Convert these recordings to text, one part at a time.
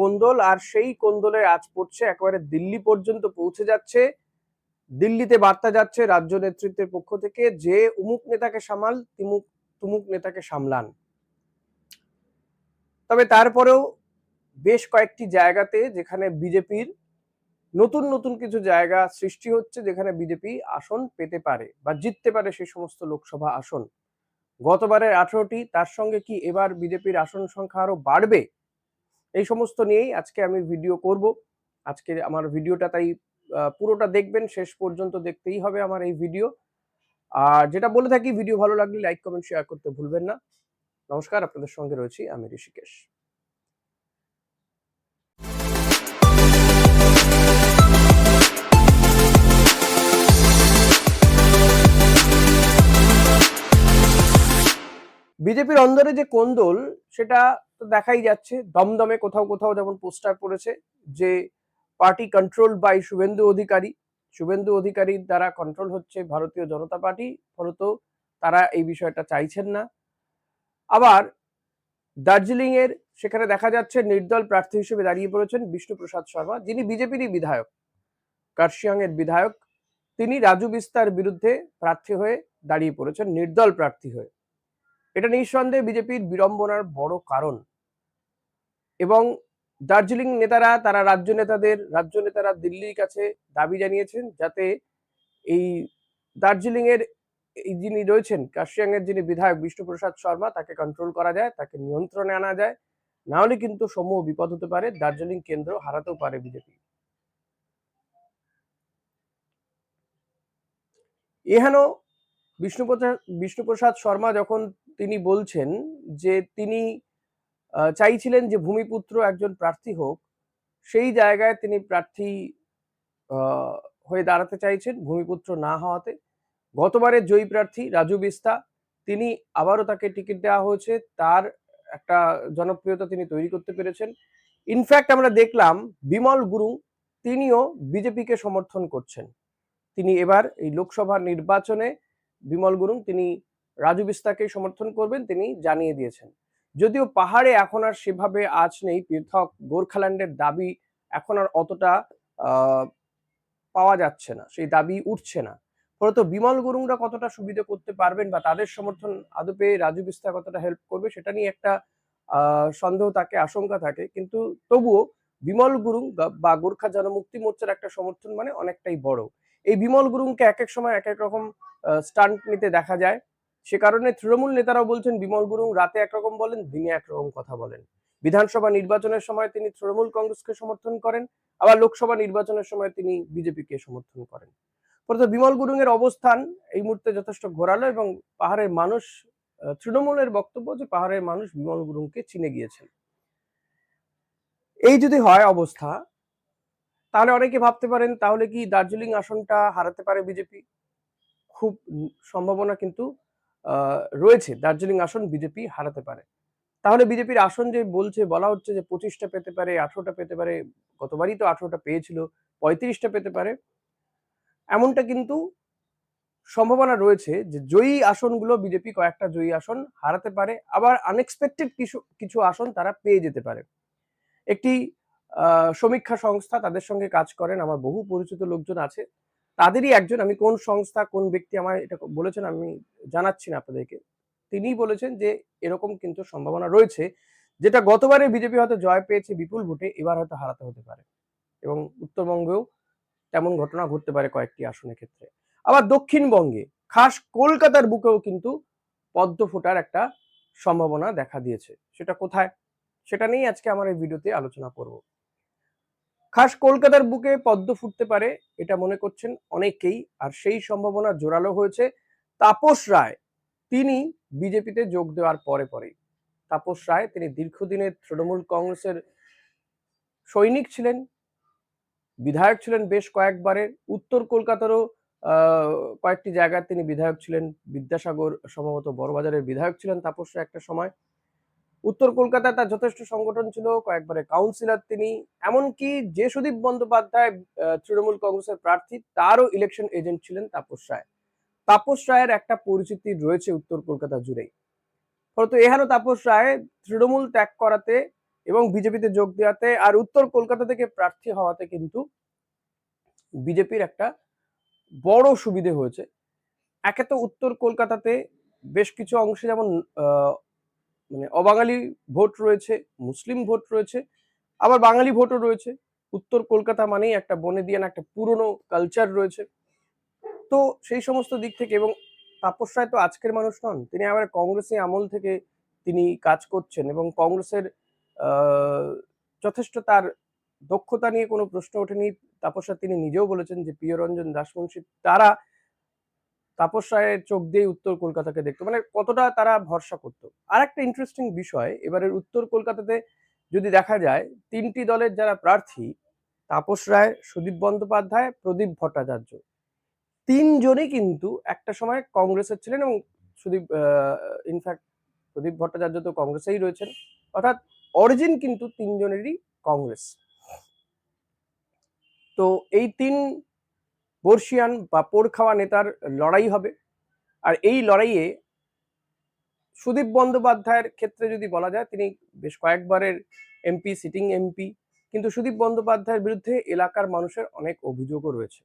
কোন্দল আর সেই কোন্দলে আজ পড়ছে একেবারে দিল্লি পর্যন্ত পৌঁছে যাচ্ছে। দিল্লিতে বার্তা যাচ্ছে রাজ্য নেতৃত্বের পক্ষ থেকে যে উমুক নেতাকে সামাল, তিমুক, তুমুক নেতাকে সামলান। তবে তারপরেও বেশ কয়েকটি জায়গাতে যেখানে বিজেপির নতুন নতুন কিছু জায়গা সৃষ্টি হচ্ছে, যেখানে বিজেপি আসন পেতে পারে বা জিততে পারে সেই সমস্ত লোকসভা আসন। গতবারের আঠারোটি, তার সঙ্গে কি এবার বিজেপির আসন সংখ্যা আরও বাড়বে? এই সমস্ত নিয়েই আজকে আমি ভিডিও করব। আজকে আমার ভিডিওটা তাই পুরোটা দেখবেন, শেষ পর্যন্ত দেখতেই হবে আমার এই ভিডিও আর যেটা বলে থাকি ভিডিও ভালো লাগলে লাইক কমেন্ট শেয়ার করতে ভুলবেন না। নমস্কার, আপনাদের সঙ্গে রয়েছি আমি ঋষিকেশ। বিজেপির অন্দরে যে কোন্দল, সেটা তো দেখাই যাচ্ছে। দমদমে কোথাও কোথাও যেমন পোস্টার পড়েছে যে party control by Suvendu Adhikari. Suvendu অধিকারীর দ্বারা কন্ট্রোল হচ্ছে ভারতীয় জনতা পার্টি, ফলত তারা এই বিষয়টা চাইছেন না। আবার দার্জিলিং এর সেখানে দেখা যাচ্ছে নির্দল প্রার্থী হিসেবে দাঁড়িয়ে পড়েছেন বিষ্ণুপ্রসাদ শর্মা, যিনি বিজেপিরই বিধায়ক। কার্শিয়াং এর বিধায়ক, তিনি রাজু বিস্তার বিরুদ্ধে প্রার্থী হয়ে দাঁড়িয়ে পড়েছেন, নির্দল প্রার্থী হয়ে। এটা নিঃসন্দেহে বিজেপির বিড়ম্বনার বড় কারণ। এবং দার্জিলিং নেতারা, তারা রাজ্য নেতাদের, রাজ্য নেতারা দিল্লির কাছে দাবি জানিয়েছেন যাতে এই দার্জিলিং এর যিনি রয়েছেন কার্শিয়াং এর যিনি বিধায়ক বিষ্ণুপ্রসাদ শর্মা, তাকে কন্ট্রোল করা যায়, তাকে নিয়ন্ত্রণে আনা যায়। না হলে কিন্তু সমূহ বিপদ হতে পারে, দার্জিলিং কেন্দ্র হারাতেও পারে বিজেপি। এহেন বিষ্ণুপ্রসাদ বিষ্ণুপ্রসাদ শর্মা যখন তিনি বলছেন যে তিনি চাইছিলেন যে ভূমিপুত্র একজন প্রার্থী হোক। সেই জায়গায় তিনি প্রার্থী হয়ে দাঁড়াতে চাইছেন ভূমিপুত্র না হওয়াতে। গতবারের জয়ী প্রার্থী রাজু বিস্তা, তিনি আবারও তাকে টিকিট দেওয়া হয়েছে। তার একটা জনপ্রিয়তা তিনি তৈরি করতে পেরেছেন। ইনফ্যাক্ট আমরা দেখলাম বিমল গুরুং তিনিও বিজেপিকে সমর্থন করছেন। তিনি এবার এই লোকসভা নির্বাচনে বিমল গুরুং, তিনি রাজু বিস্তাকে সমর্থন করবেন তিনি জানিয়ে দিয়েছেন। যদিও পাহাড়ে এখন আর সেভাবে আজ নেই, পৃথক গোর্খাল্যান্ডের দাবি এখন আর অতটা পাওয়া যাচ্ছে না, সেই দাবি উঠছে না। ফলত বিমল গুরুংরা কতটা সুবিধা করতে পারবেন বা তাদের সমর্থন আদৌ পেয়ে রাজু বিস্তা কতটা হেল্প করবে সেটা নিয়ে একটা সন্দেহ থাকে, আশঙ্কা থাকে, কিন্তু তবুও বিমল গুরুং বা গোর্খা জনমুক্তি মোর্চার একটা সমর্থন মানে অনেকটাই বড়। এই বিমল গুরুংকে এক এক সময় এক এক রকম স্টান্ট নিতে দেখা যায়। সে কারণে তৃণমূল নেতারাও বলছেন, বিমল গুরুং রাতে একরকম বলেন, দিনে একরকম কথা বলেন। বিধানসভা নির্বাচনের সময় তিনি তৃণমূল কংগ্রেসকে সমর্থন করেন, আবার লোকসভা নির্বাচনের সময় তিনি বিজেপিকে সমর্থন করেন। ফলত বিমল গুরুং এর অবস্থান এই মুহূর্তে যথেষ্ট ঘোরালো এবং পাহাড়ের মানুষ তৃণমূলের বক্তব্য যে পাহাড়ের মানুষ বিমল গুরুংকে চিনে গিয়েছেন। এই যদি হয় অবস্থা, তাহলে অনেকে ভাবতে পারেন, তাহলে কি দার্জিলিং আসনটা হারাতে পারে বিজেপি? খুব সম্ভাবনা কিন্তু রয়েছে। দার্জিলিং আসন বিজেপি হারাতে পারে। তাহলে বিজেপির আসন যে বলছে, বলা হচ্ছে যে পঁচিশটা পেতে পারে, আঠারোটা পেতে পারে, গতবারই তো আঠারোটা পেয়েছিল, পঁয়ত্রিশটা পেতে পারে। এমনটা কিন্তু সম্ভাবনা রয়েছে যে জয়ী আসনগুলো বিজেপি কয়েকটা জয়ী আসন হারাতে পারে, আবার আনএক্সপেক্টেড কিছু কিছু আসন তারা পেয়ে যেতে পারে। একটি সমীক্ষা সংস্থা তাদের সঙ্গে কাজ করেন, আমার বহু পরিচিত লোকজন আছে। তাদেরই একজন, আমি কোন সংস্থা, কোন ব্যক্তি আমায় এটা বলেছেন, আমি জানাচ্ছি না আপনাদেরকে। তিনিই বলেছেন যে, এরকম কিন্তু সম্ভাবনা রয়েছে, যেটা গতবারে বিজেপি হয়তো জয় পেয়েছে বিপুল ভোটে, এবার হয়তো হারাতে হতে পারে। এবং উত্তরবঙ্গেও তেমন ঘটনা ঘটতে পারে কয়েকটি আসনের ক্ষেত্রে। আবার দক্ষিণবঙ্গে, খাস কলকাতার বুকেও কিন্তু পদ্ম ফোটার একটা সম্ভাবনা দেখা দিয়েছে। সেটা কোথায়? সেটা নিয়েই আজকে আমার এই ভিডিওতে আলোচনা করব। খাস কলকাতার বুকে পদ্ম ফুটতে পারে, এটা মনে করছেন অনেকেই আর সেই সম্ভাবনা জোরালো হয়েছে তাপস রায়। তিনি বিজেপিতে যোগ দেওয়ার পরে পরেই। তাপস রায়, তিনি দীর্ঘদিনের তৃণমূল কংগ্রেসের সৈনিক ছিলেন, বিধায়ক ছিলেন বেশ কয়েকবারের। উত্তর কলকাতারও কয়েকটি জায়গায় তিনি বিধায়ক ছিলেন। বিদ্যাসাগর, সম্ভবত বড়বাজারের বিধায়ক ছিলেন তাপস রায় একটা সময়। উত্তর কলকাতায় তার যথেষ্ট সংগঠন ছিল, কয়েকবারে কাউন্সিলর তিনি, এমনকি যে সুদীপ বন্দ্যোপাধ্যায় তৃণমূল কংগ্রেসের প্রার্থী, তারও ইলেকশন এজেন্ট ছিলেন তাপস রায়। তাপস রায়ের একটা পরিচিতি রয়েছে উত্তর কলকাতা জুড়েই। ফলত এহানো তাপস রায় তৃণমূল ত্যাগ করাতে এবং বিজেপিতে যোগ দেওয়াতে আর উত্তর কলকাতা থেকে প্রার্থী হওয়াতে কিন্তু বিজেপির একটা বড় সুবিধে হয়েছে। একে তো উত্তর কলকাতাতে বেশ কিছু অংশে যেমন মানে অবাঙালি ভোট রয়েছে, মুসলিম ভোট রয়েছে, আবার বাঙালি ভোটও রয়েছে। উত্তর কলকাতা মানেই একটা বনে দিয়ে একটা পুরনো কালচার রয়েছে। তো সেই সমস্ত দিক থেকে এবং তাপস রায় তো আজকের মানুষ নন, তিনি আবার কংগ্রেসে আমল থেকে তিনি কাজ করছেন এবং কংগ্রেসের যথেষ্ট তার দক্ষতা নিয়ে কোনো প্রশ্ন ওঠেনি। তাপস রায় তিনি নিজেও বলেছেন যে প্রিয়রঞ্জন দাসমুন্সী তারা তাপস রায়ের চোখ দিয়ে উত্তর কলকাতাকে দেখতো। মানে কতটা তারা ভরসা করতো। আর একটা ইন্টারেস্টিং বিষয়, এবারের উত্তর কলকাতাতে যদি দেখা যায়, তিনটি দলের যারা প্রার্থী, তাপস রায়, সুদীপ বন্দ্যোপাধ্যায়, প্রদীপ ভট্টাচার্য। তিনজনই কিন্তু একটা সময় কংগ্রেসের ছিলেন এবং সুদীপ ইনফ্যাক্ট প্রদীপ ভট্টাচার্য তো কংগ্রেসেই রয়েছেন। অর্থাৎ অরিজিন কিন্তু তিনজনেরই কংগ্রেস। তো এই তিন বর্ষিয়ান বা পোড় খাওয়া নেতার লড়াই হবে। আর এই লড়াইয়ে সুদীপ বন্দ্যোপাধ্যায়ের ক্ষেত্রে যদি বলা যায়, তিনি বেশ কয়েকবারের এমপি সিটিং এমপি কিন্তু সুদীপ বন্দ্যোপাধ্যায়ের বিরুদ্ধে এলাকার মানুষের অনেক অভিযোগও রয়েছে।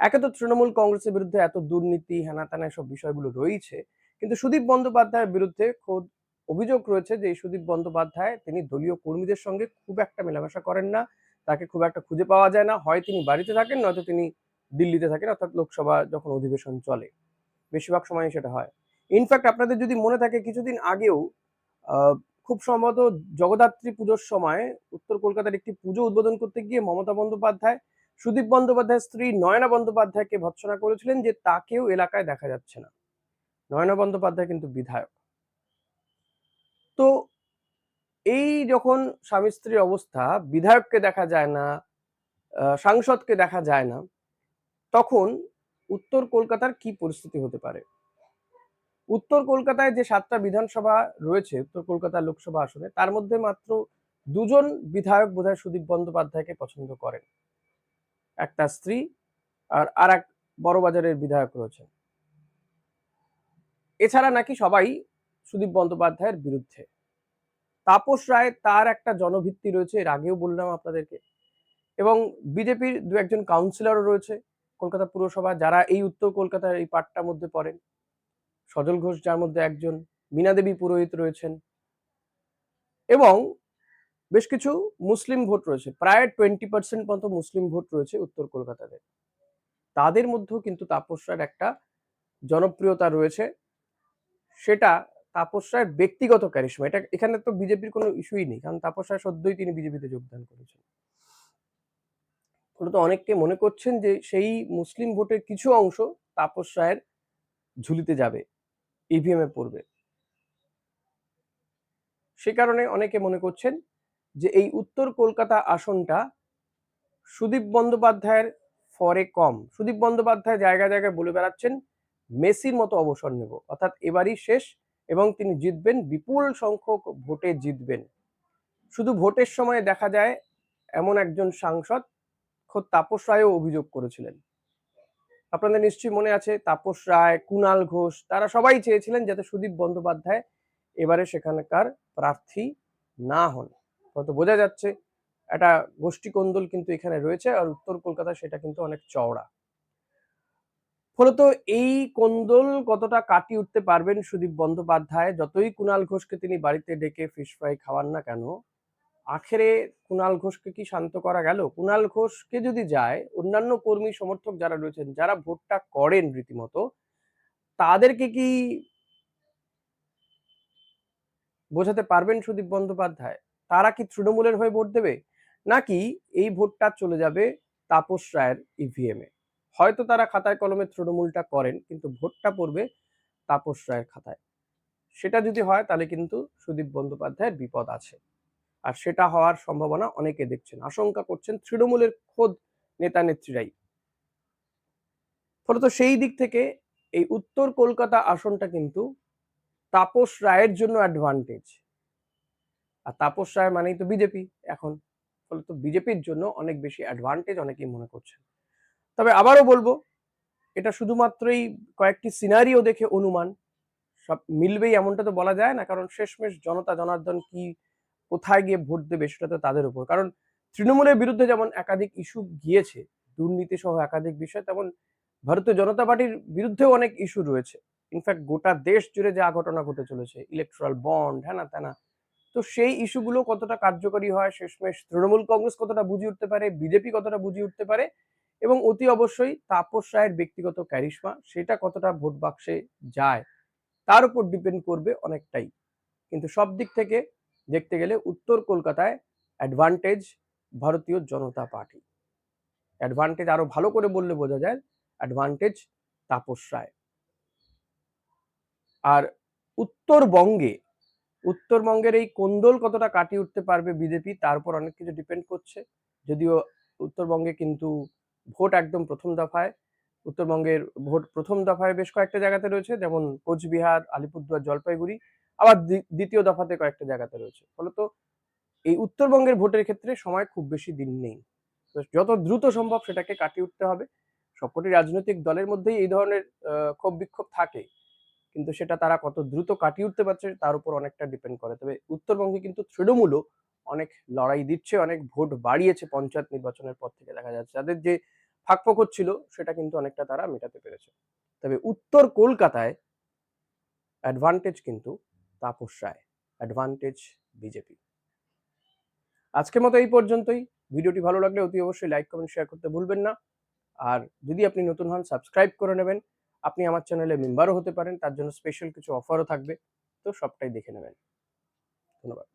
একে তো তৃণমূল কংগ্রেসের বিরুদ্ধে এত দুর্নীতি, হেনাতানা এসব বিষয়গুলো রয়েছে, কিন্তু সুদীপ বন্দ্যোপাধ্যায়ের বিরুদ্ধে খোদ অভিযোগ রয়েছে যে সুদীপ বন্দ্যোপাধ্যায় তিনি দলীয় কর্মীদের সঙ্গে খুব একটা মেলামেশা করেন না, তাকে খুব একটা খুঁজে পাওয়া যায় না, হয় তিনি বাড়িতে থাকেন, নয়তো তিনি দিল্লিতে থাকেন, অর্থাৎ লোকসভা যখন অধিবেশন চলে। বেশিরভাগ সময় সেটা হয়। ইনফ্যাক্ট আপনাদের যদি মনে থাকে, কিছুদিন আগেও খুব সম্ভবত জগদ্ধাত্রী পুজোর সময় উত্তর কলকাতার একটি পুজো উদ্বোধন করতে গিয়ে মমতা বন্দ্যোপাধ্যায়, সুদীপ বন্দ্যোপাধ্যায়ের স্ত্রী নয়না বন্দ্যোপাধ্যায়কে ভৎসনা করেছিলেন যে তাকেও এলাকায় দেখা যাচ্ছে না। নয়না বন্দ্যোপাধ্যায় কিন্তু বিধায়ক। তো এই যখন স্বামী স্ত্রীর অবস্থা, বিধায়ককে দেখা যায় না সাংসদকে দেখা যায় না তখন উত্তর কলকাতার কি পরিস্থিতি হতে পারে? উত্তর কলকাতায় যে সাতটা বিধানসভা রয়েছে, উত্তর কলকাতা লোকসভা আসনে, তার মধ্যে মাত্র দুজন বিধায়ক বোধহয় সুদীপ বন্দ্যোপাধ্যায়কে পছন্দ করেন। একটা স্ত্রী আর আর এক বড়বাজারের বিধায়ক রয়েছেন। এছাড়া নাকি সবাই সুদীপ বন্দ্যোপাধ্যায়ের বিরুদ্ধে। তাপস রায় তার একটা জনভিত্তি রয়েছে, এর আগেও বললাম আপনাদেরকে। এবং বিজেপির দু একজন কাউন্সিলরও রয়েছে। কলকাতা পুরসভা, যারা এই উত্তর কলকাতার এই পাটটার মধ্যে পড়েন, সজল ঘোষ যার মধ্যে একজন, মীনা দেবী পুরোহিত রয়েছেন, এবং বেশ কিছু মুসলিম ভোট রয়েছে। প্রায় টোয়েন্টি পার্সেন্ট মতো মুসলিম ভোট রয়েছে উত্তর কলকাতাতে। তাদের মধ্যেও কিন্তু তাপস একটা জনপ্রিয়তা রয়েছে। সেটা তাপস ব্যক্তিগত ক্যারিশমা এটা এখানে তো বিজেপির কোনো ইস্যুই নেই, কারণ তাপস রায় সদ্যই তিনি বিজেপিতে যোগদান করেছেন। ফলত অনেককে মনে করছেন যে সেই মুসলিম ভোটের কিছু অংশ তাপস রায়ের ঝুলিতে যাবে ইভিএম এ পড়বে। সে কারণে অনেকে মনে করছেন যে এই উত্তর কলকাতা আসনটা সুদীপ বন্দ্যোপাধ্যায়ের ফরে কম। সুদীপ বন্দ্যোপাধ্যায় জায়গায় জায়গায় বলে বেড়াচ্ছেন, মেসির মতো অবসর নেব। অর্থাৎ এবারই শেষ এবং তিনি জিতবেন, বিপুল সংখ্যক ভোটে জিতবেন। শুধু ভোটের সময় দেখা যায় এমন একজন সাংসদ খোদ তাপস রায়ও অভিযোগ করেছিলেন। আপনাদের নিশ্চয়ই মনে আছে, তাপস রায় কুণাল ঘোষ, তারা সবাই চেয়েছিলেন যাতে সুদীপ বন্দ্যোপাধ্যায় এবারে সেখানকার প্রার্থী না হন। তো বোঝা যাচ্ছে, একটা গোষ্ঠী কোন্দল কিন্তু এখানে রয়েছে আর উত্তর কলকাতা সেটা কিন্তু অনেক চওড়া। ফলত এই কোন্দল কতটা কাটিয়ে উঠতে পারবেন সুদীপ বন্দ্যোপাধ্যায়? যতই কুণাল ঘোষকে তিনি বাড়িতে ডেকে ফিশ ফ্রাই খাওয়ান না কেন আখেরে কুণাল ঘোষকে কি শান্ত করা গেল? কুণাল ঘোষকে যদি যায়, অন্যান্য কর্মী সমর্থক যারা রয়েছেন, যারা ভোটটা করেন রীতিমতো, তাদেরকে কি বোঝাতে পারবেন সুদীপ বন্দ্যোপাধ্যায়? তারা কি তৃণমূলের হয়ে ভোট দেবে? নাকি এই ভোটটা চলে যাবে তাপস রায়ের ইভিএম এ? হয়তো তারা খাতায় কলমে তৃণমূলটা করেন, কিন্তু ভোটটা পড়বে তাপস রায়ের খাতায়। সেটা যদি হয়, তাহলে কিন্তু সুদীপ বন্দ্যোপাধ্যায়ের বিপদ আছে। আর সেটা হওয়ার সম্ভাবনা অনেকে দেখছেন। আশঙ্কা করছেন তৃণমূলের খোদ নেতা নেত্রীরাই। ফলত সেই দিক থেকে এই উত্তর কলকাতা আসনটা কিন্তু তাপস রায়ের জন্য অ্যাডভান্টেজ আর তাপস রায় মানেই তো বিজেপি এখন। ফলত বিজেপির জন্য অনেক বেশি অ্যাডভান্টেজ অনেকেই মনে করছেন। তবে আবারও বলব, এটা শুধুমাত্রই কয়েকটি সিনারিও দেখে অনুমান। সব মিলবেই এমনটা তো বলা যায় না, কারণ শেষমেশ জনতা জনার্দন কি কোথায় গিয়ে ভোট দেবে সেটা তো তাদের উপর। কারণ তৃণমূলের বিরুদ্ধে যেমন একাধিক ইস্যু গিয়েছে দুর্নীতি সহ একাধিক বিষয়, তেমন ভারতীয় জনতা পার্টির বিরুদ্ধেও অনেক ইস্যু রয়েছে। ইনফ্যাক্ট গোটা দেশ জুড়ে যা ঘটনা ঘটে চলেছে ইলেকট্রাল বন্ড হ্যানা ত্যানা তো সেই ইস্যুগুলো কতটা কার্যকরী হয়, শেষমেশ তৃণমূল কংগ্রেস কতটা বুঝে উঠতে পারে, বিজেপি কতটা বুঝে উঠতে পারে, এবং অতি অবশ্যই তাপস রায়ের ব্যক্তিগত ক্যারিশমা সেটা কতটা ভোট বাক্সে যায়, তার উপর ডিপেন্ড করবে অনেকটাই। কিন্তু সব দিক থেকে দেখতে গেলে উত্তর কলকাতায় অ্যাডভান্টেজ ভারতীয় জনতা পার্টি। অ্যাডভান্টেজ আরও ভালো করে বললে বোঝা যায় অ্যাডভান্টেজ তাপস রায়। আর উত্তরবঙ্গে, উত্তরবঙ্গের এই কোন্দল কতটা কাটিয়ে উঠতে পারবে বিজেপি তার উপর অনেক কিছু ডিপেন্ড করছে। যদিও উত্তরবঙ্গে কিন্তু ভোট একদম প্রথম দফায়, উত্তরবঙ্গের ভোট প্রথম দফায় বেশ কয়েকটা জায়গাতে রয়েছে, যেমন কোচবিহার, আলিপুরদুয়ার, জলপাইগুড়ি। আবার দ্বি- দ্বিতীয় দফাতে কয়েকটা জায়গাতে রয়েছে। ফলত এই উত্তরবঙ্গের ভোটের ক্ষেত্রে সময় খুব বেশি দিন নেই। যত দ্রুত সম্ভব সেটাকে কাটিয়ে উঠতে হবে। সবকটি রাজনৈতিক দলের মধ্যেই এই ধরনের ক্ষোভ বিক্ষোভ থাকে। কিন্তু সেটা তারা কত দ্রুত কাটিয়ে উঠতে পারছে তার উপর অনেকটা ডিপেন্ড করে। তবে উত্তরবঙ্গে কিন্তু তৃণমূলও অনেক লড়াই দিচ্ছে, অনেক ভোট বাড়িয়েছে পঞ্চায়েত নির্বাচনের পর থেকে দেখা যাচ্ছে। তাদের যে ফাঁকফোকর ছিল সেটা কিন্তু অনেকটা তারা মেটাতে পেরেছে। তবে উত্তর কলকাতায় অ্যাডভান্টেজ কিন্তু তাপস রায় অ্যাডভান্টেজ বিজেপি আজকের মতো এই পর্যন্তই। ভিডিওটি ভালো লাগলে অতি অবশ্যই লাইক কমেন্ট শেয়ার করতে ভুলবেন না। আর যদি আপনি নতুন হন সাবস্ক্রাইব করে নেবেন। আপনি আমার চ্যানেলে মেম্বারও হতে পারেন, তার জন্য স্পেশাল কিছু অফারও থাকবে। তো সবটাই দেখে নেবেন। ধন্যবাদ।